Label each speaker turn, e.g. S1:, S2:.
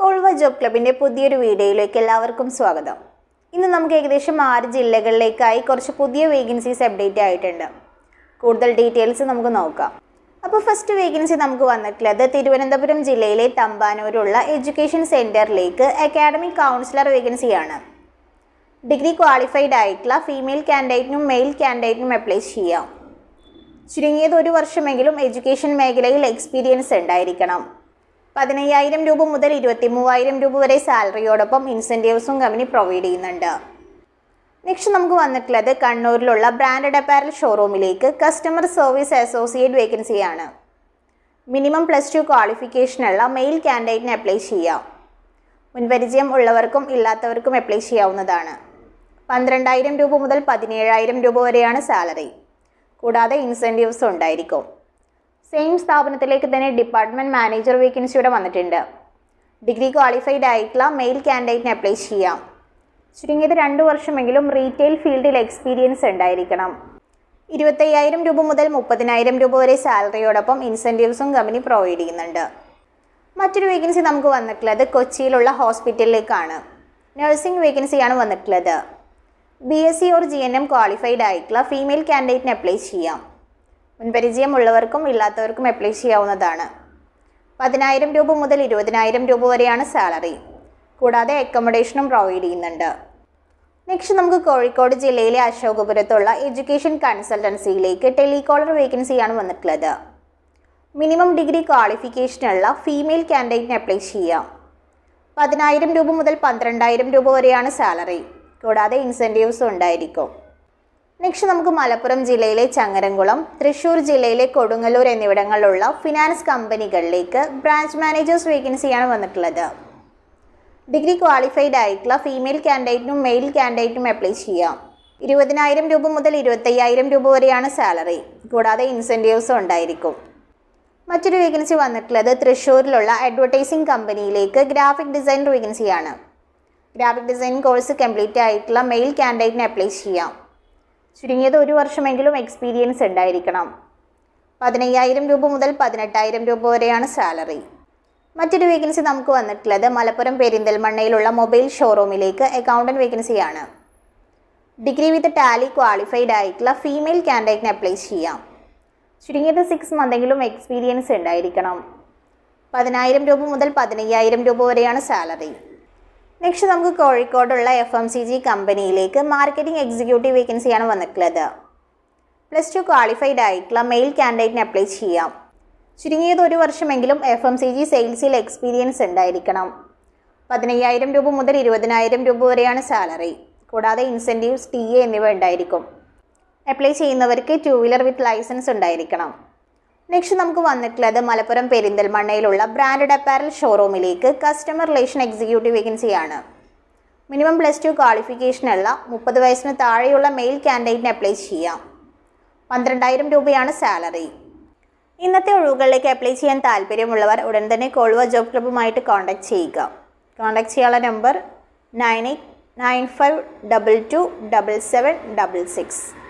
S1: Colva job ക്ലബിൻ്റെ പുതിയൊരു വീഡിയോയിലേക്ക് എല്ലാവർക്കും സ്വാഗതം ഇന്ന് നമുക്ക് ഏകദേശം ആറ് ജില്ലകളിലേക്കായി കുറച്ച് പുതിയ വേക്കൻസീസ് അപ്ഡേറ്റ് ആയിട്ടുണ്ട് കൂടുതൽ ഡീറ്റെയിൽസ് നമുക്ക് നോക്കാം അപ്പോൾ ഫസ്റ്റ് വേക്കൻസി നമുക്ക് വന്നിട്ടുള്ളത് തിരുവനന്തപുരം ജില്ലയിലെ തമ്പാനൂരുള്ള എഡ്യൂക്കേഷൻ സെൻറ്ററിലേക്ക് അക്കാഡമിക് കൗൺസിലർ വേക്കൻസിയാണ് ഡിഗ്രി ക്വാളിഫൈഡ് ആയിട്ടുള്ള ഫീമെയിൽ കാൻഡിഡേറ്റിനും മെയിൽ കാൻഡിഡേറ്റിനും അപ്ലൈ ചെയ്യാം ചുരുങ്ങിയത് ഒരു വർഷമെങ്കിലും എഡ്യൂക്കേഷൻ മേഖലയിൽ എക്സ്പീരിയൻസ് ഉണ്ടായിരിക്കണം പതിനയ്യായിരം രൂപ മുതൽ ഇരുപത്തി മൂവായിരം രൂപ വരെ സാലറിയോടൊപ്പം ഇൻസെൻറ്റീവ്സും കമ്പനി പ്രൊവൈഡ് ചെയ്യുന്നുണ്ട് നെക്സ്റ്റ് നമുക്ക് വന്നിട്ടുള്ളത് കണ്ണൂരിലുള്ള ബ്രാൻഡഡ് അപ്പാരൽ ഷോറൂമിലേക്ക് കസ്റ്റമർ സർവീസ് അസോസിയേറ്റ് വേക്കൻസിയാണ് മിനിമം പ്ലസ് ടു ക്വാളിഫിക്കേഷനുള്ള മെയിൽ കാൻഡിഡേറ്റിന് അപ്ലൈ ചെയ്യാം മുൻപരിചയം ഉള്ളവർക്കും ഇല്ലാത്തവർക്കും അപ്ലൈ ചെയ്യാവുന്നതാണ് പന്ത്രണ്ടായിരം രൂപ മുതൽ പതിനേഴായിരം രൂപ വരെയാണ് സാലറി കൂടാതെ ഇൻസെൻറ്റീവ്സും ഉണ്ടായിരിക്കും സെയിം സ്ഥാപനത്തിലേക്ക് തന്നെ ഡിപ്പാർട്ട്മെൻറ്റ് മാനേജർ വേക്കൻസിയുടെ വന്നിട്ടുണ്ട് ഡിഗ്രി ക്വാളിഫൈഡ് ആയിട്ടുള്ള മെയിൽ ക്യാൻഡിഡേറ്റിന് അപ്ലൈ ചെയ്യാം ചുരുങ്ങിയത് രണ്ട് വർഷമെങ്കിലും റീറ്റെയിൽ ഫീൽഡിൽ എക്സ്പീരിയൻസ് ഉണ്ടായിരിക്കണം ഇരുപത്തയ്യായിരം രൂപ മുതൽ മുപ്പതിനായിരം രൂപ വരെ സാലറിയോടൊപ്പം ഇൻസെൻറ്റീവ്സും കമ്പനി പ്രൊവൈഡ് ചെയ്യുന്നുണ്ട് മറ്റൊരു വേക്കൻസി നമുക്ക് വന്നിട്ടുള്ളത് കൊച്ചിയിലുള്ള ഹോസ്പിറ്റലിലേക്കാണ് നഴ്സിംഗ് വേക്കൻസിയാണ് വന്നിട്ടുള്ളത് B S C or G N M qualified ആയിട്ടുള്ള ഫീമെയിൽ ക്യാൻഡിഡേറ്റിന് അപ്ലൈ ചെയ്യാം മുൻപരിചയമുള്ളവർക്കും ഇല്ലാത്തവർക്കും അപ്ലൈ ചെയ്യാവുന്നതാണ് പതിനായിരം രൂപ മുതൽ ഇരുപതിനായിരം രൂപ വരെയാണ് സാലറി കൂടാതെ അക്കോമഡേഷനും പ്രൊവൈഡ് ചെയ്യുന്നുണ്ട് നെക്സ്റ്റ് നമുക്ക് കോഴിക്കോട് ജില്ലയിലെ അശോകപുരത്തുള്ള എഡ്യൂക്കേഷൻ കൺസൾട്ടൻസിയിലേക്ക് ടെലികോളർ വേക്കൻസിയാണ് വന്നിട്ടുള്ളത് മിനിമം ഡിഗ്രി ക്വാളിഫിക്കേഷനുള്ള ഫീമെയിൽ ക്യാൻഡിഡേറ്റിന് അപ്ലൈ ചെയ്യാം പതിനായിരം രൂപ മുതൽ പന്ത്രണ്ടായിരം രൂപ വരെയാണ് സാലറി കൂടാതെ ഇൻസെൻറ്റീവ്സും ഉണ്ടായിരിക്കും നെക്സ്റ്റ് നമുക്ക് മലപ്പുറം ജില്ലയിലെ ചങ്ങരംകുളം തൃശൂർ ജില്ലയിലെ കൊടുങ്ങല്ലൂർ എന്നിവിടങ്ങളിലുള്ള ഫിനാൻസ് കമ്പനികളിലേക്ക് ബ്രാഞ്ച് മാനേജേഴ്സ് വേക്കൻസിയാണ് വന്നിട്ടുള്ളത് ഡിഗ്രി ക്വാളിഫൈഡ് ആയിട്ടുള്ള ഫീമെയിൽ കാൻഡിഡേറ്റിനും മെയിൽ കാൻഡിഡേറ്റിനും അപ്ലൈ ചെയ്യാം ഇരുപതിനായിരം രൂപ മുതൽ ഇരുപത്തയ്യായിരം രൂപ വരെയാണ് സാലറി കൂടാതെ ഇൻസെൻറ്റീവ്സും ഉണ്ടായിരിക്കും മറ്റൊരു വേക്കൻസി വന്നിട്ടുള്ളത് തൃശ്ശൂരിലുള്ള അഡ്വർടൈസിംഗ് കമ്പനിയിലേക്ക് ഗ്രാഫിക് ഡിസൈനർ വേക്കൻസിയാണ് ഗ്രാഫിക് ഡിസൈൻ കോഴ്സ് കംപ്ലീറ്റ് ആയിട്ടുള്ള മെയിൽ കാൻഡിഡേറ്റിന് അപ്ലൈ ചെയ്യാം ചുരുങ്ങിയത് ഒരു വർഷമെങ്കിലും എക്സ്പീരിയൻസ് ഉണ്ടായിരിക്കണം പതിനയ്യായിരം രൂപ മുതൽ പതിനെട്ടായിരം രൂപ വരെയാണ് സാലറി മറ്റൊരു വേക്കൻസി നമുക്ക് വന്നിട്ടുള്ളത് മലപ്പുറം പെരിന്തൽമണ്ണയിലുള്ള മൊബൈൽ ഷോറൂമിലേക്ക് അക്കൗണ്ടൻറ്റ് വേക്കൻസിയാണ് ഡിഗ്രി വിത്ത് ടാലി ക്വാളിഫൈഡ് ആയിട്ടുള്ള ഫീമെയിൽ കാൻഡിഡേറ്റിന് അപ്ലൈ ചെയ്യാം ചുരുങ്ങിയത് സിക്സ് മന്തെങ്കിലും എക്സ്പീരിയൻസ് ഉണ്ടായിരിക്കണം പതിനായിരം രൂപ മുതൽ പതിനയ്യായിരം രൂപ വരെയാണ് സാലറി നെക്സ്റ്റ് നമുക്ക് കോഴിക്കോടുള്ള എഫ് എം സി ജി കമ്പനിയിലേക്ക് മാർക്കറ്റിംഗ് എക്സിക്യൂട്ടീവ് വേക്കൻസിയാണ് വന്നിട്ടുള്ളത് പ്ലസ് ടു ക്വാളിഫൈഡ് ആയിട്ടുള്ള മെയിൽ കാൻഡിഡേറ്റിന് അപ്ലൈ ചെയ്യാം ചുരുങ്ങിയത് ഒരു വർഷമെങ്കിലും എഫ് എം സി ജി സെയിൽസിൽ എക്സ്പീരിയൻസ് ഉണ്ടായിരിക്കണം പതിനയ്യായിരം രൂപ മുതൽ ഇരുപതിനായിരം രൂപ വരെയാണ് സാലറി കൂടാതെ ഇൻസെൻറ്റീവ്സ് ടി എ എന്നിവ ഉണ്ടായിരിക്കും അപ്ലൈ ചെയ്യുന്നവർക്ക് ടു വീലർ വിത്ത് ലൈസൻസ് ഉണ്ടായിരിക്കണം നെക്സ്റ്റ് നമുക്ക് വന്നിട്ടുള്ളത് മലപ്പുറം പെരിന്തൽമണ്ണയിലുള്ള ബ്രാൻഡഡ് അപ്പാരൽ ഷോറൂമിലേക്ക് കസ്റ്റമർ റിലേഷൻ എക്സിക്യൂട്ടീവ് വേക്കൻസിയാണ് മിനിമം പ്ലസ് ടു ക്വാളിഫിക്കേഷനുള്ള മുപ്പത് വയസ്സിന് താഴെയുള്ള മെയിൽ കാൻഡിഡേറ്റിന് അപ്ലൈ ചെയ്യാം പന്ത്രണ്ടായിരം രൂപയാണ് സാലറി ഇന്നത്തെ ഒഴിവുകളിലേക്ക് അപ്ലൈ ചെയ്യാൻ താല്പര്യമുള്ളവർ ഉടൻ തന്നെ കോൾവ ജോബ് ക്ലബ്ബുമായിട്ട് കോൺടാക്ട് ചെയ്യുക കോൺടാക്ട് ചെയ്യാനുള്ള number nine eight nine five double two double seven double six